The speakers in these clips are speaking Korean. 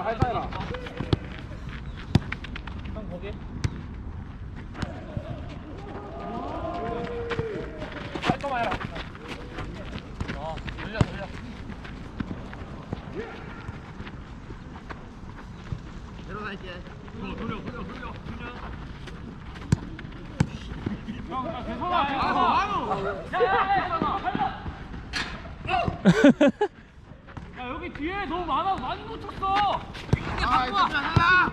하이파이라 하이파이라 형 거기. 깔끔하 해라. 어, 돌려, 돌려. 야 여기 뒤에 너무 많아 많이 놓쳤어. 아 이거 좀 하나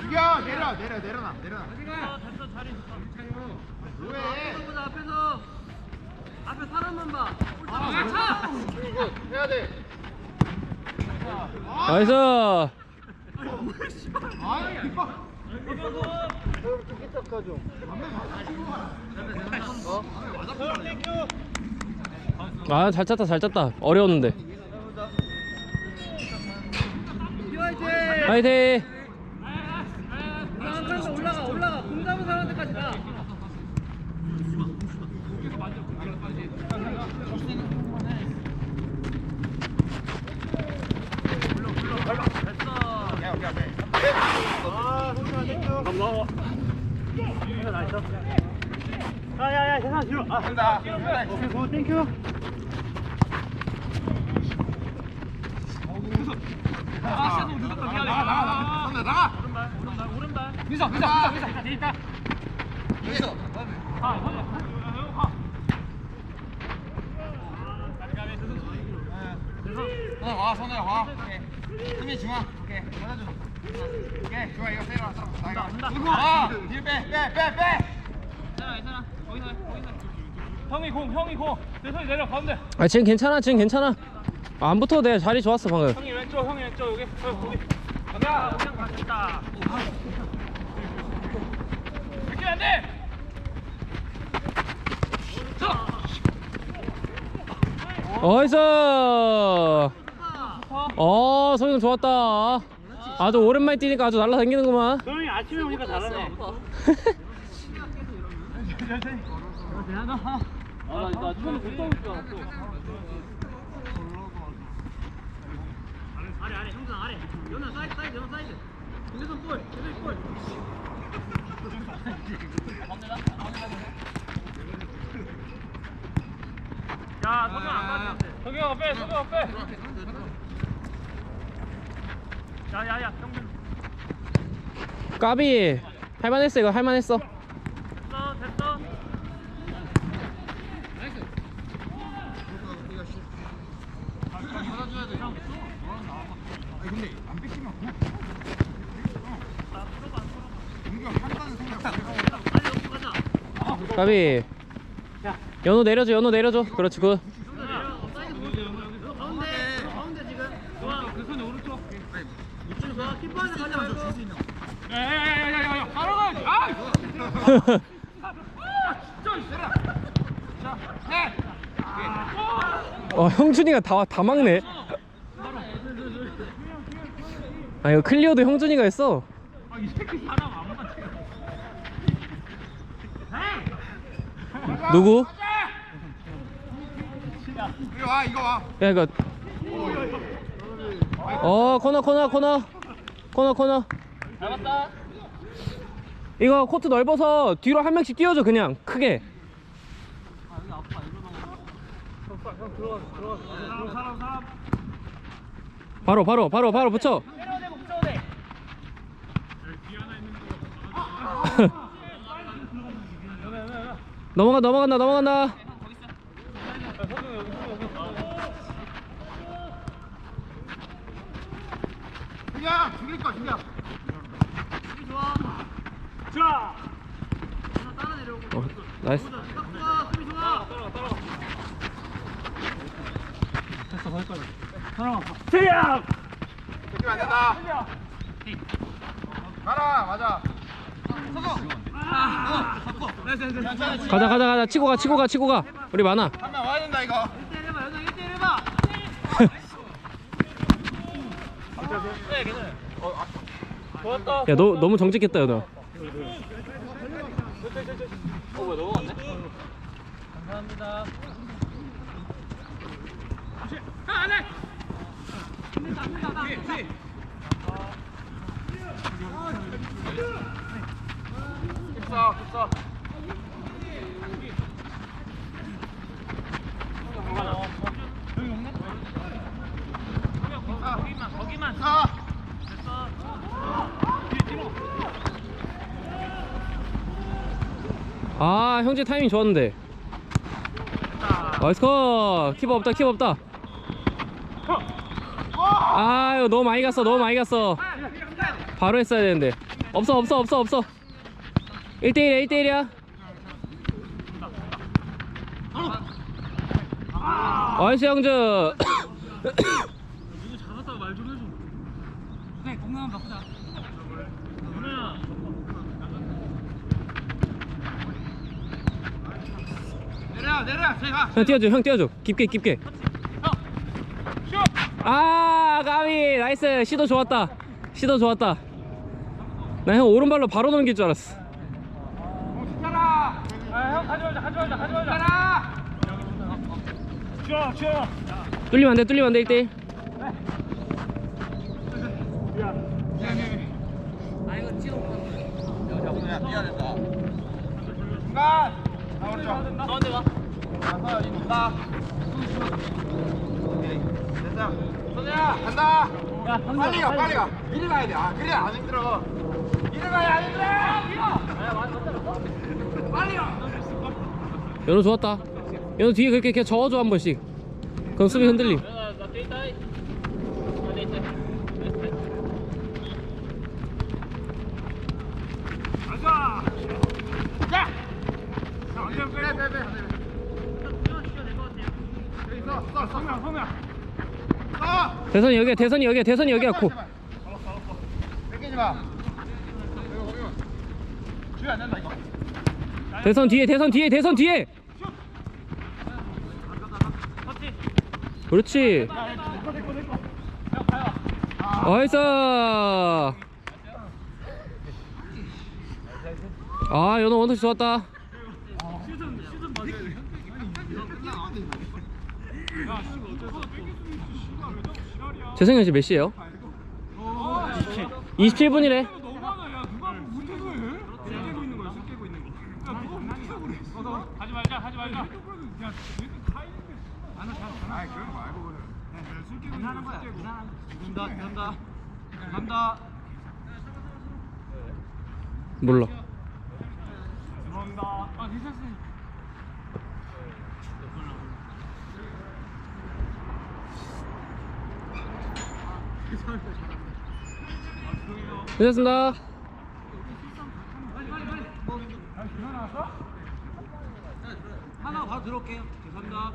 죽여 내려 내려 내려놔. 내려놔 됐어 자리. 뭐해? 보자 앞에서. 앞에 사람만 봐. 이거 해야 돼. 나이스! 아이 이거 아잘 찼다 잘 찼다. 어려웠는데. 화이팅 올라가 올라가 올라가 공 잡은 사람들까지 가. 야야야 세상 뒤로. 아 간다 오케이 고 땡큐. 아 너무 늦었다 미안해 나가 나가 나가 나가 오른발 오른발 오른발. 민서 민서 민서 민서 자, 돼 있다. 여기서 아, 선배. 가. 가비 가비. 선아 와 선아 와 오케이 힘이 중앙 오케이 받아줘 오케이 좋아 이거 세라 나 이거 간다. 누구 아 뒤빼빼빼빼 괜찮아 괜찮아. 거기서 해, 거기서. 해. 형이 공 형이 공. 내 손이 내려 가운데. 아 지금 괜찮아 지금 괜찮아 아, 안 붙어도 돼 자리 좋았어 방금 형이 왼쪽 형이 왼쪽 여기. 어, 거기. 간다. 그냥 가겠다. 이렇게 안 돼. 나이스 어 소영 좋았다 아주 오랜만에 뛰니까 아주 날라다니는구만 형이 아침에 오니까 잘하네. 아, 나 처음에 못 떠올 줄 알았어. 아래 아래 형상 아래. 연아 사이드 사이드 연아 사이드. 김대선 골. 김대선 골. 야, 석영 안 돼. 석영아 빼, 석영아 빼. 야, 야, 야, 형준. 까비. 할만했어 이거 할만했어. 됐어, 됐어. 아니 근데 안 뺏기면 뭐 공격 한다는 생각 까비. 연호 내려줘 연호 내려줘. 그렇지 굿 가운데 가운데 지금. 좋아, 그 손이 오른쪽. 이쪽 좋아. 키퍼한테 가지 말고. 야, 야, 야, 야, 야, 야, 바로 가야지. 아! 어 형준이가 다, 다 막네 아 이거 클리어도 형준이가 했어 아, 이 새끼 사람 안 맞지. 누구? 이거 와 이거 와 야 이거 어 코너 코너 코너 코너 코너 잡았다. 이거 코트 넓어서 뒤로 한 명씩 뛰어줘 그냥 크게. 바로 바로 바로 바로 붙여. 넘어가 넘어간다 넘어간다 그냥 죽일 거 죽여 자. 연아 따라 내려오고. 어, 나이스. 태양. 뺏기면 안 된다 가라 맞아 가자 가자 가자 치고 가 치고 가 치고 가 우리 많아 한 명 와야 된다 이거 1대1 해봐. 연아 1대1 해봐. 야 너 너무 정직했다 너 어, 왜 넘어갔네? 감사합니다. 깁서 깁서 거기만 거기만 아 아 형제 타이밍 좋았는데. 나이스 컷. 키퍼 없다 키퍼 없다. 아유 너무 많이 갔어 너무 많이 갔어. 바로 했어야 되는데. 없어 없어 없어 없어. 1대1이야 1대1이야. 나이스 형즈 누구 잡았다고 말 좀 해줘 그래 공나면 바꾸자 윤호야 내려 내려 저기 가형 띄워줘 형 띄워줘 깊게 깊게 아 까비 나이스 시도 좋았다 시도 좋았다 나 형 오른발로 바로 넘길 줄 알았어 아형 가지 말자 가지 말자 가라 쉬어 쉬어 뚫리면 안돼 뚫리면 안돼 1대1 야 뛰어야 된다 중간 나 오른쪽 가운데 가 가서 이 돈다 오케이 됐다. 선우야 간다. 야, 빨리 가 빨리 가. 이리. 가야 돼아 그래 안 힘들어. 이리 가야 안 힘들어. 빨리 가 연우 좋았다. 연우 뒤에 그렇게 그냥 저어줘 한 번씩. 그럼 수비 흔들림 나 데이터 나 데이터 빼, 빼, 빼. 여기 서, 서, 서. 서. 대선이 여기야 대선이 여기야 대선이 여기야 고 뺏기지 마. 이거, 이거. 주면 안 된다, 이거. 대선 뒤에 대선 뒤에 대선 뒤에 그렇지 나이스 아 연호 원터치 좋았다 재성이 형씨 몇 시에요? 27분이래 하지 말자 하지 말자 아이, 그런 거 말고 그래. 하는 거야 간다 간다 간다 몰라 죄송합니다 아 괜찮습니다 괜찮습니다. 하나 바로 들어올게요. 죄송합니다.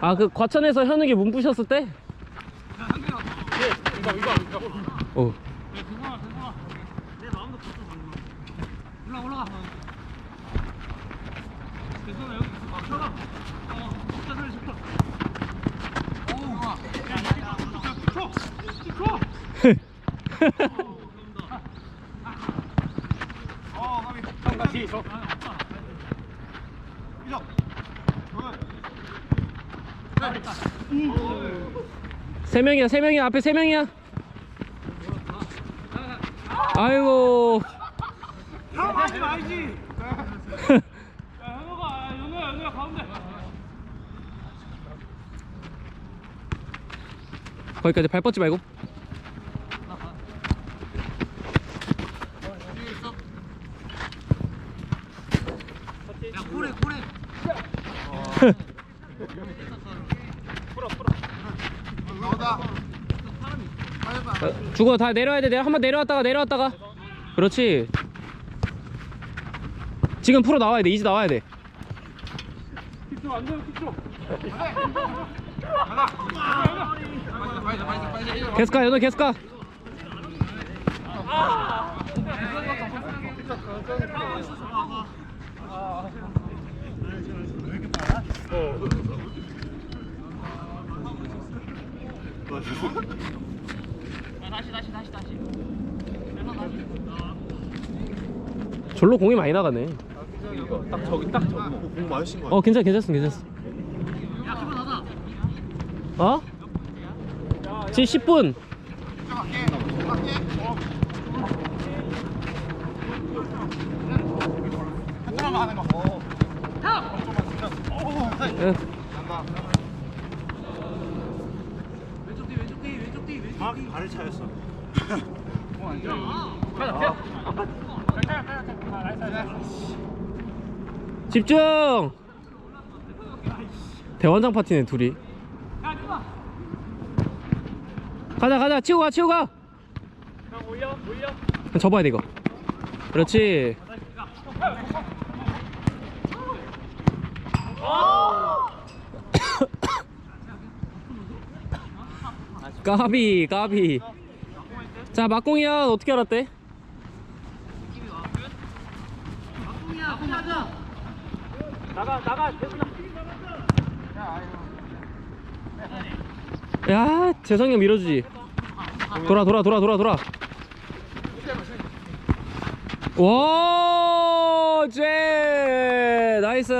아그 과천에서 현욱이 문 부셨을 때? 어. 내 마음도 봤어 방금. 올라 올라가 괜찮아 여기 있어 아 들어가 어 진짜 소리 좋다 어, 가비. 같이 저 이적. 세 명이야 세 명이야 앞에 세 명이야 아이고 형 하지 말지 야 현호가 야, 연우야 연우야 가운데 거기까지 발 뻗지 말고. 야 고래 고래 죽어. 다 내려야 돼. 내가 한번 내려왔다가 내려왔다가. 그렇지. 지금 프로 나와야 돼. 이제 나와야 돼 픽쇼 안 돼요 픽쇼 가자. 빨리, 빨리, 빨리, 빨리. 계속 가 연호 계속 가야 다시 다시 다시 다시 절로 공이 많이 나가네. 딱 저기 딱 저기. 공 많이 친거 어 괜찮 괜찮습 괜찮습. 야 기분 나다 어? 지금 10분. 갈게 갈게 하트만 하는 거 응. 간다 왼쪽 뒤 왼쪽 뒤 왼쪽 뒤 왼쪽 정확히 발을 차였어 집중. 대원장 파티네 둘이. 가자 가자 치고 가 치고 가. 올려 올려 접어야 돼 이거. 그렇지. 까비 까비. 자 막공이야 어떻게 알았대? 야 공하자 나가 나가 야 재성이 형 밀어주지. 돌아 돌아 돌아 돌아 돌아. 와, 제 나이스.